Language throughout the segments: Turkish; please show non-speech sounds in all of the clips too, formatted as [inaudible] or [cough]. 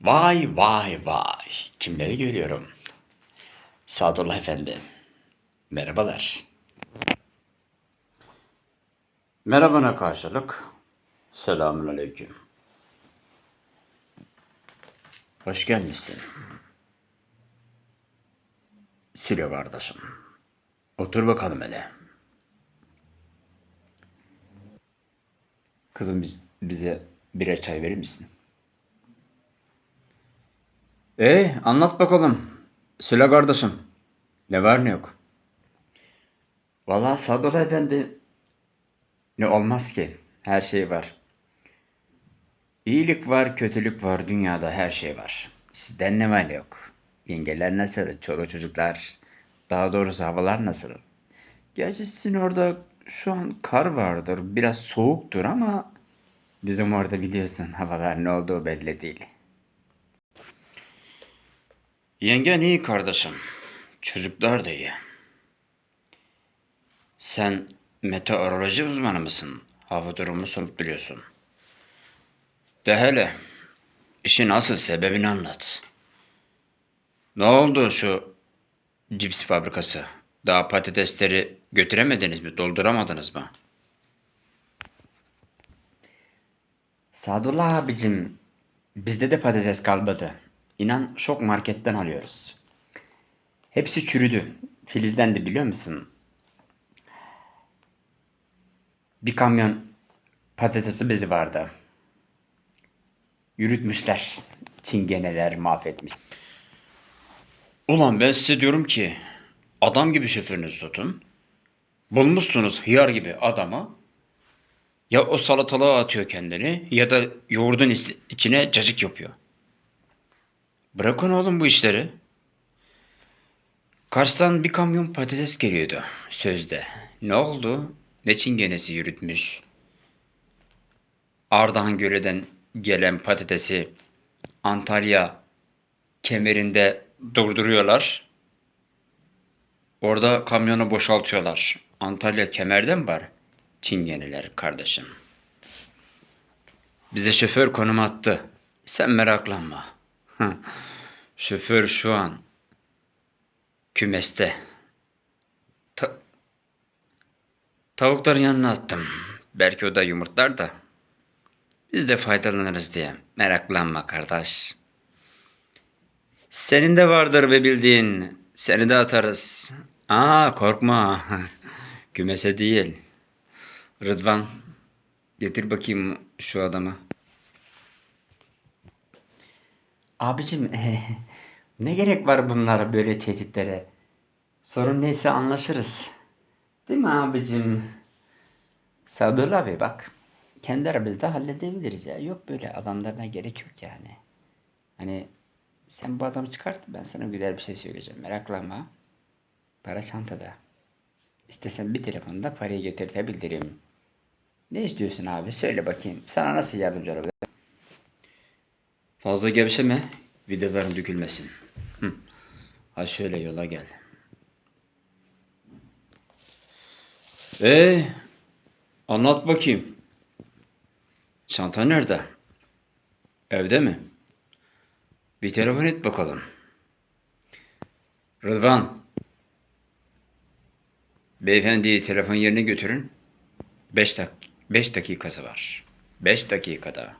Vay vay vay. Kimleri görüyorum? Sadullah Efendi. Merhabalar. Merhabana karşılık. Selamun aleyküm. Hoş gelmişsin. Sülo kardeşim. Otur bakalım hele. Kızım biz, bize birer çay verir misin? Ee, anlat bakalım. Söyle kardeşim. Ne var ne yok? Vallahi Sadullah Efendi ne olmaz ki. Her şey var. İyilik var, kötülük var. Dünyada her şey var. Sizden ne var ne yok? Yengeler nasıl? Çoluk çocuklar. Daha doğrusu havalar nasıl? Gerçi sizin orada şu an kar vardır. Biraz soğuktur ama bizim orada biliyorsun havalar ne olduğu belli değil. Yengen iyi kardeşim. Çocuklar da iyi. Sen meteoroloji uzmanı mısın? Hava durumu sorup biliyorsun. De hele. işin asıl sebebini anlat. Ne oldu şu cips fabrikası? Daha patatesleri götüremediniz mi? Dolduramadınız mı? Sadullah abicim, bizde de patates kalmadı. İnan şok marketten alıyoruz. Hepsi çürüdü. Filizlendi biliyor musun? Bir kamyon patatesi bezi vardı. Yürütmüşler. Çingeneler mahvetmiş. Ulan ben size diyorum ki adam gibi şoförünüzü tutun. Bulmuşsunuz hıyar gibi adamı. Ya o salatalığa atıyor kendini ya da yoğurdun içine cacık yapıyor. Bırakın oğlum bu işleri. Kars'tan bir kamyon patates geliyordu sözde. Ne oldu? Ne çingenesi yürütmüş. Ardahan Göle'den gelen patatesi Antalya kemerinde durduruyorlar. Orada kamyonu boşaltıyorlar. Antalya kemerde mi var? Çingeneler kardeşim. Bize şoför konum attı. Sen meraklanma. Şoför şu an kümeste. Ta- tavukların yanına attım. Belki o da yumurtlar da. Biz de faydalanırız diye. Meraklanma kardeş. Senin de vardır be bildiğin. Seni de atarız. Aa korkma. [laughs] Kümese değil. Rıdvan getir bakayım şu adamı. Abicim [laughs] ne gerek var bunlara böyle tehditlere? Sorun neyse anlaşırız. Değil mi abicim? Sadullah abi bak. Kendi aramızda halledebiliriz ya. Yok böyle adamlarına gerek yok yani. Hani sen bu adamı çıkart ben sana güzel bir şey söyleyeceğim. Meraklanma. Para çantada. İstesen bir telefonda parayı getirtebilirim. Ne istiyorsun abi? Söyle bakayım. Sana nasıl yardımcı olabilirim? Fazla gevşeme. Videoların dökülmesin. Hı. Ha şöyle yola gel. Ee, anlat bakayım. Çanta nerede? Evde mi? Bir telefon et bakalım. Rıdvan. Beyefendiyi telefon yerine götürün. 5 dak 5 dakikası var. 5 dakikada.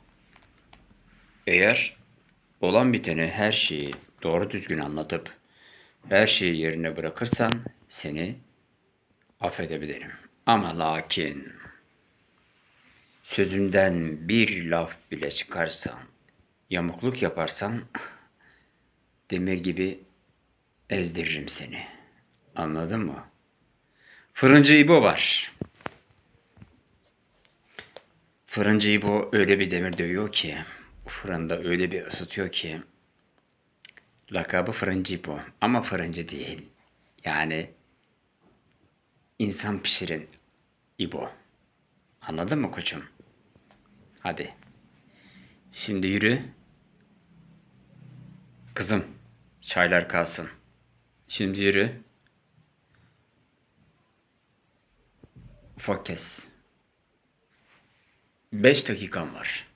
Eğer olan biteni her şeyi doğru düzgün anlatıp her şeyi yerine bırakırsan seni affedebilirim. Ama lakin sözümden bir laf bile çıkarsan, yamukluk yaparsan demir gibi ezdiririm seni. Anladın mı? Fırıncı İbo var. Fırıncı İbo öyle bir demir dövüyor ki, fırında öyle bir ısıtıyor ki, lakabı Fırıncı İbo ama fırıncı değil. Yani insan pişirin İbo. Anladın mı koçum? Hadi. Şimdi yürü. Kızım, çaylar kalsın. Şimdi yürü. Ufak kes. 5 dakikan var.